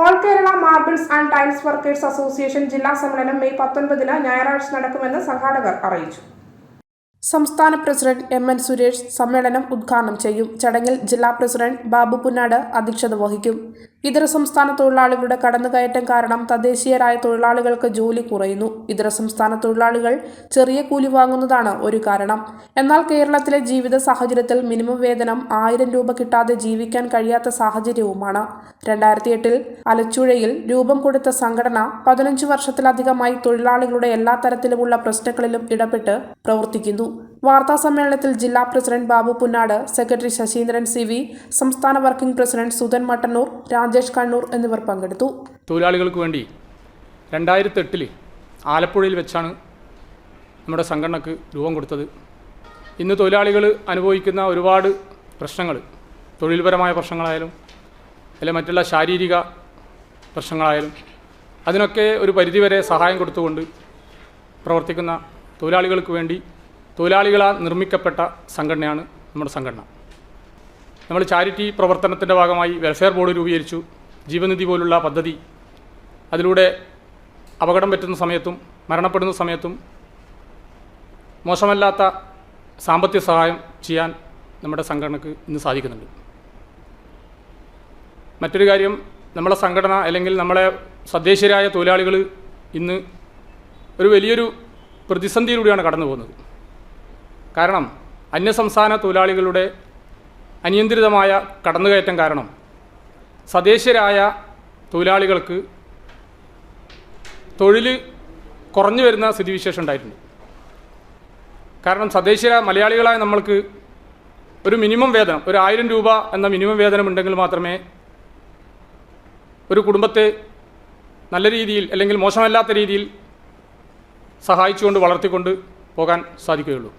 All Kerala marbles and tiles workers association ജില്ലാ സമ്മേളനം May പത്തൊൻപതിന് ഞായറാഴ്ച നടക്കുമെന്ന് സംഘാടകർ അറിയിച്ചു. സംസ്ഥാന പ്രസിഡന്റ് എം എൻ സുരേഷ് സമ്മേളനം ഉദ്ഘാടനം ചെയ്യും. ചടങ്ങിൽ ജില്ലാ പ്രസിഡന്റ് ബാബു പുന്നാട് അധ്യക്ഷത വഹിക്കും. ഇതര സംസ്ഥാന തൊഴിലാളികളുടെ കടന്നുകയറ്റം കാരണം തദ്ദേശീയരായ തൊഴിലാളികൾക്ക് ജോലി കുറയുന്നു. ഇതര സംസ്ഥാന തൊഴിലാളികൾ ചെറിയ കൂലി വാങ്ങുന്നതാണ് ഒരു കാരണം. എന്നാൽ കേരളത്തിലെ ജീവിത സാഹചര്യത്തിൽ മിനിമം വേതനം ആയിരം രൂപ കിട്ടാതെ ജീവിക്കാൻ കഴിയാത്ത സാഹചര്യവുമാണ്. രണ്ടായിരത്തി എട്ടിൽ അലച്ചുഴയിൽ രൂപം കൊടുത്ത സംഘടന പതിനഞ്ച് വർഷത്തിലധികമായി തൊഴിലാളികളുടെ എല്ലാ തരത്തിലുമുള്ള പ്രശ്നങ്ങളിലും ഇടപെട്ട് പ്രവർത്തിക്കുന്നു. വാർത്താ സമ്മേളനത്തിൽ ജില്ലാ president Babu Punnad secretary Sasheendran C V സംസ്ഥാന വർക്കിംഗ് പ്രസിഡന്റ് സുധൻ മട്ടന്നൂർ രാജേഷ് കണ്ണൂർ എന്നിവർ പങ്കെടുത്തു. തൊഴിലാളികൾക്ക് വേണ്ടി രണ്ടായിരത്തി എട്ടിൽ ആലപ്പുഴയിൽ വെച്ചാണ് നമ്മുടെ സംഘടനക്ക് രൂപം കൊടുത്തത്. ഇന്ന് തൊഴിലാളികൾ അനുഭവിക്കുന്ന ഒരുപാട് പ്രശ്നങ്ങൾ തൊഴിൽപരമായ പ്രശ്നങ്ങളായാലും അല്ലെ മറ്റുള്ള ശാരീരിക പ്രശ്നങ്ങളായാലും അതിനൊക്കെ ഒരു പരിധിവരെ സഹായം കൊടുത്തുകൊണ്ട് പ്രവർത്തിക്കുന്ന തൊഴിലാളികൾക്ക് വേണ്ടി തൊഴിലാളികളാൽ നിർമ്മിക്കപ്പെട്ട സംഘടനയാണ് നമ്മുടെ സംഘടന. നമ്മൾ ചാരിറ്റി പ്രവർത്തനത്തിന്റെ ഭാഗമായി വെൽഫെയർ ബോർഡ് രൂപീകരിച്ചു. ജീവനിധി പോലുള്ള പദ്ധതി അതിലൂടെ അപകടം പറ്റുന്ന സമയത്തും മരണപ്പെടുന്ന സമയത്തും മോശമല്ലാത്ത സാമ്പത്തിക സഹായം ചെയ്യാൻ നമ്മുടെ സംഘടനക്ക് ഇന്ന് സാധിക്കുന്നുണ്ട്. മറ്റൊരു കാര്യം നമ്മളെ സംഘടന അല്ലെങ്കിൽ നമ്മളെ സ്വദേശീയരായ തൊഴിലാളികൾ ഇന്ന് ഒരു വലിയൊരു പ്രതിസന്ധിയിലൂടെയാണ് കടന്നു പോകുന്നത് കാരണം അന്യസംസ്ഥാന തൊഴിലാളികളുടെ അനിയന്ത്രിതമായ കടന്നുകയറ്റം കാരണം സ്വദേശീയരായ തൊഴിലാളികൾക്ക് തൊഴിൽ കുറഞ്ഞു വരുന്ന സ്ഥിതിവിശേഷം ഉണ്ടായിട്ടുണ്ട്. കാരണം സ്വദേശീയ മലയാളികളായ നമ്മൾക്ക് ഒരു മിനിമം വേതനം ഒരു ആയിരം രൂപ എന്ന മിനിമം വേതനം ഉണ്ടെങ്കിൽ മാത്രമേ ഒരു കുടുംബത്തെ നല്ല രീതിയിൽ അല്ലെങ്കിൽ മോശമല്ലാത്ത രീതിയിൽ സഹായിച്ചുകൊണ്ട് വളർത്തിക്കൊണ്ട് പോകാൻ സാധിക്കുകയുള്ളൂ.